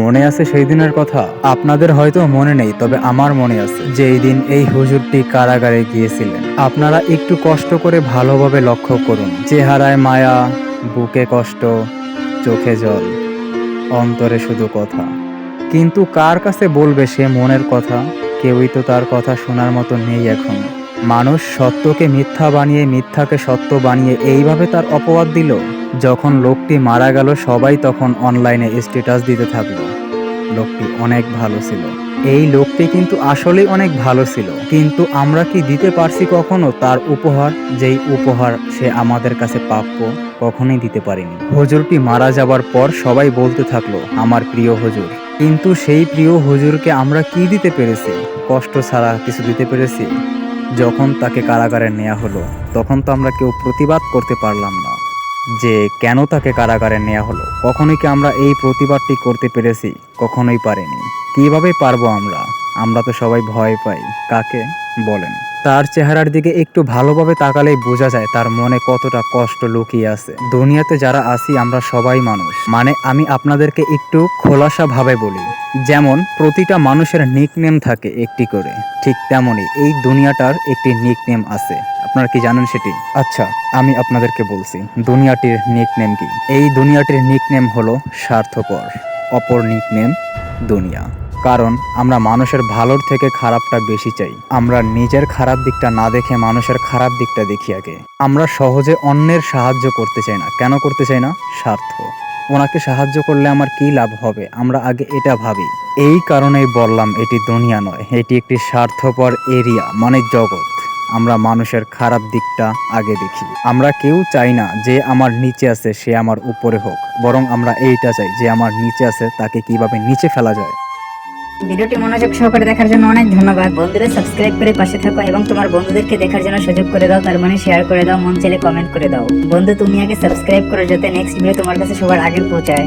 মনে আছে সেই দিনের কথা? আপনাদের হয়তো মনে নেই, তবে আমার মনে আছে। যে এই দিন এই হুজুরটি কারাগারে গিয়েছিলেন, আপনারা একটু কষ্ট করে ভালোভাবে লক্ষ্য করুন। চেহারায় মায়া, বুকে কষ্ট, চোখে জল, অন্তরে শুধু কথা। কিন্তু কার কাছে বলবে সে মনের কথা? কেউই তো তার কথা শোনার মতো নেই এখন। মানুষ সত্যকে মিথ্যা বানিয়ে মিথ্যাকে সত্য বানিয়ে এইভাবে তার অপবাদ দিল? যখন লোকটি মারা গেল, সবাই তখন অনলাইনে স্ট্যাটাস দিতে থাকল। লোকটি অনেক ভালো ছিল। এই লোকটি কিন্তু আসলেই অনেক ভালো ছিল। কিন্তু আমরা কি দিতে পারছি কখনো তার উপহার? যেই উপহার সে আমাদের কাছে প্রাপ্য, কখনোই দিতে পারিনি। হুজুরটি মারা যাবার পর সবাই বলতে থাকল, আমার প্রিয় হুজুর, কিন্তু সেই প্রিয় হুজুরকে আমরা কি দিতে পেরেছি? কষ্ট ছাড়া কিছু দিতে পেরেছি? যখন তাকে কারাগারে নেওয়া হলো, তখন তো আমরা কেউ প্রতিবাদ করতে পারলাম না। যে কেন তাকে কারাগারে নেওয়া হলো? কখনোই কি আমরা এই প্রতিবাদটি করতে পেরেছি? কখনোই পারিনি। কীভাবে পারব আমরা? আমরা তো সবাই ভয় পাই। কাকে? বলেন। তার চেহারার দিকে একটু ভালোভাবে তাকালেই বোঝা যায় তার মনে কতটা কষ্ট লুকিয়ে আছে। দুনিয়াতে যারা আছি, আমরা সবাই মানুষ। মানে আমি আপনাদেরকে একটু খোলাসা ভাবে বলি, যেমন প্রতিটা মানুষের নিকনেম থাকে একটি করে। ঠিক তেমনই এই দুনিয়াটার একটি নিকনেম আছে। আপনারা কি জানেন সেটি? আচ্ছা আমি আপনাদেরকে বলছি, দুনিয়াটির নিকনেম কি? এই দুনিয়াটির নিকনেম হলো স্বার্থপর। অপর নিকনেম দুনিয়া। কারণ আমরা মানুষের ভালোর থেকে খারাপটা বেশি চাই। আমরা নিজের খারাপ দিকটা না দেখে মানুষের খারাপ দিকটা দেখি আগে। আমরা সহজে অন্যের সাহায্য করতে চাই না। কেন করতে চাই না? স্বার্থ। ওনাকে সাহায্য করলে আমার কি লাভ হবে? আমরা আগে এটা ভাবি। এই কারণেই বললাম, এটি দুনিয়া নয়। এটি একটি স্বার্থপর এরিয়া মানে জগৎ। আমরা মানুষের খারাপ দিকটা আগে দেখি। আমরা কেউ চাই না যে আমার নিচে আছে, সে আমার উপরে হোক। বরং আমরা এইটা চাই যে আমার নিচে আছে, তাকে কীভাবে নিচে ফেলা যায়। ভিডিওটি মনোযোগ সহকারে দেখার জন্য অনেক ধন্যবাদ। বন্ধুরা সাবস্ক্রাইব করে পাশে থাকো এবং তোমার বন্ধুদেরকে দেখার জন্য সুযোগ করে দাও, তার মানে শেয়ার করে দাও, মন চাইলে কমেন্ট করে দাও। বন্ধু, তুমি আগে সাবস্ক্রাইব করো যাতে নেক্সট ভিডিও তোমার কাছে সবার আগে পৌঁছায়।